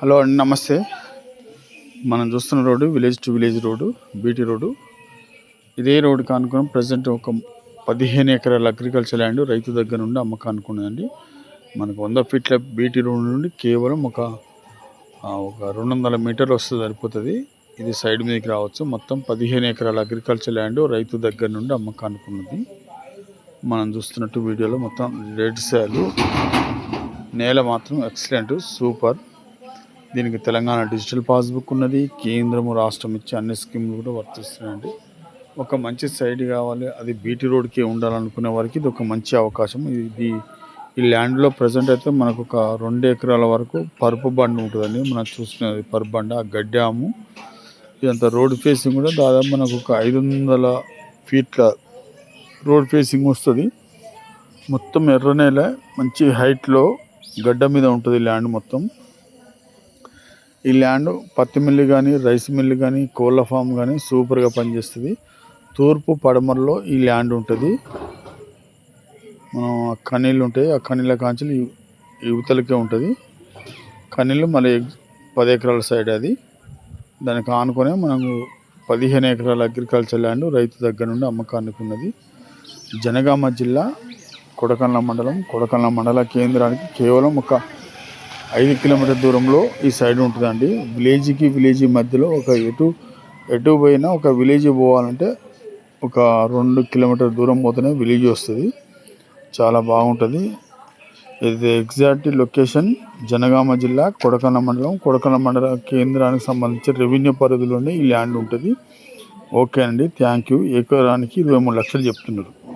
Hello అండి నమస్తే. మనం చూస్తున్న road village to village road BT road. ఇదే రోడ్డు కానుకొని ప్రజెంట్ ఒక పదిహేను ఎకరాల అగ్రికల్చర్ ల్యాండ్ రైతు దగ్గర నుండి అమ్మకానికి ఉన్నదండి మనకు వంద ఫీట్ల బీటీ రోడ్డు నుండి కేవలం ఒక ఒక రెండు వందల మీటర్లు వస్తే సరిపోతుంది. ఇది సైడ్ మీదకి రావచ్చు. మొత్తం పదిహేను ఎకరాల అగ్రికల్చర్ ల్యాండ్ రైతు దగ్గర నుండి అమ్మకానికి ఉన్నది మనం చూస్తున్నట్టు వీడియోలో మొత్తం రెడ్ శాలు నేల మాత్రం ఎక్సలెంట్ సూపర్ దీనికి తెలంగాణ డిజిటల్ పాస్బుక్ ఉన్నది. కేంద్రము రాష్ట్రం ఇచ్చే అన్ని స్కీములు కూడా వర్తిస్తున్నాయండి. ఒక మంచి సైడ్ కావాలి. అది బీటీ రోడ్కే ఉండాలనుకునే వారికి ఇది ఒక మంచి అవకాశం. ఇది ఈ ల్యాండ్లో ప్రజెంట్ అయితే మనకు ఒక రెండు ఎకరాల వరకు పరుపు బండ ఉంటుందండి. మనం చూస్తున్నది పరుపు బండ ఆ గడ్డాము. ఇదంతా రోడ్ ఫేసింగ్ కూడా దాదాపు మనకు ఒక ఐదు వందల ఫీట్ల రోడ్ ఫేసింగ్ వస్తుంది. మొత్తం ఎర్ర నేల మంచి హైట్లో గడ్డ మీద ఉంటుంది ల్యాండ్ మొత్తం. ఈ ల్యాండ్ పత్తి మిల్లు కానీ రైస్ మిల్లు కానీ కోళ్ళ ఫామ్ కానీ సూపర్గా పనిచేస్తుంది. తూర్పు పడమరలో ఈ ల్యాండ్ ఉంటుంది. మనం ఆ కనీళ్ళు ఉంటాయి ఆ కనీళ్ళ కాంచెలు యువతలకే ఉంటుంది. కనీళ్ళు మళ్ళీ పది ఎకరాల సైడ్ అది. దానికి ఆనుకునే మనము పదిహేను ఎకరాల అగ్రికల్చర్ ల్యాండ్ రైతు దగ్గర నుండి అమ్మకానికి ఉన్నది జనగామ జిల్లా కొడకన్ల మండలం కొడకన్ల మండల కేంద్రానికి కేవలం ఒక ఐదు కిలోమీటర్ దూరంలో ఈ సైడ్ ఉంటుందండి. విలేజ్కి విలేజ్ మధ్యలో ఒక ఎటు ఎటు పోయినా ఒక విలేజ్ పోవాలంటే ఒక రెండు కిలోమీటర్ దూరం పోతేనే విలేజ్ వస్తుంది. చాలా బాగుంటుంది. ఇది ఎగ్జాక్ట్ లొకేషన్ జనగామ జిల్లా కొడకన్న మండలం. కొడకన్న మండల కేంద్రానికి సంబంధించి రెవెన్యూ పరిధిలోనే ఈ ల్యాండ్ ఉంటుంది. ఓకే అండి. Thank you. ఎకరానికి ఇరవై మూడు లక్షలు చెప్తున్నారు.